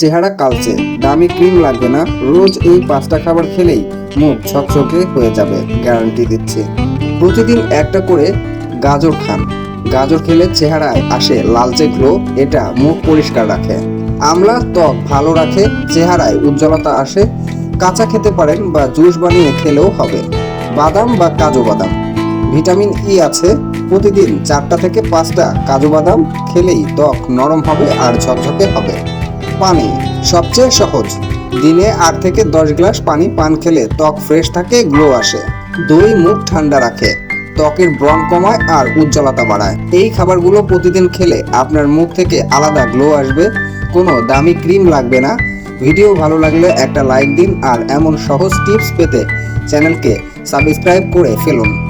চেহারা কালচে, দামি ক্রিম লাগবে না, রোজ এই পাঁচটা খাবার খেলেই মুখ ঝকঝকে হয়ে যাবে গ্যারান্টি দিচ্ছি। প্রতিদিন একটা করে গাজর খান। গাজর খেলে চেহারায় আসে লালচে গ্লো এটা মুখ পরিষ্কার রাখে। আমলা ত্বক ভালো রাখে, চেহারায় উজ্জ্বলতা আসে। কাঁচা খেতে পারেন বা জুস বানিয়ে খেলেও হবে। বাদাম বা কাজু বাদাম। ভিটামিন ই আছে। প্রতিদিন চারটা থেকে পাঁচটা কাজু বাদাম খেলেই ত্বক নরম হবে আর ঝকঝকে হবে। পানি। সবচেয়ে সহজ। দিনে আট থেকে দশ গ্লাস পানি পান খেলে ত্বক ফ্রেশ থাকে, গ্লো আসে। দই, মুখ ঠান্ডা রাখে। ত্বকের ব্রণ কমায় আর উজ্জ্বলতা বাড়ায়। এই খাবারগুলো প্রতিদিন খেলে আপনার মুখ থেকে আলাদা গ্লো আসবে। কোনো দামি ক্রিম লাগবে না। ভিডিও ভালো লাগলে একটা লাইক দিন আর এমন সহজ টিপস পেতে চ্যানেলকে সাবস্ক্রাইব করে ফেলুন।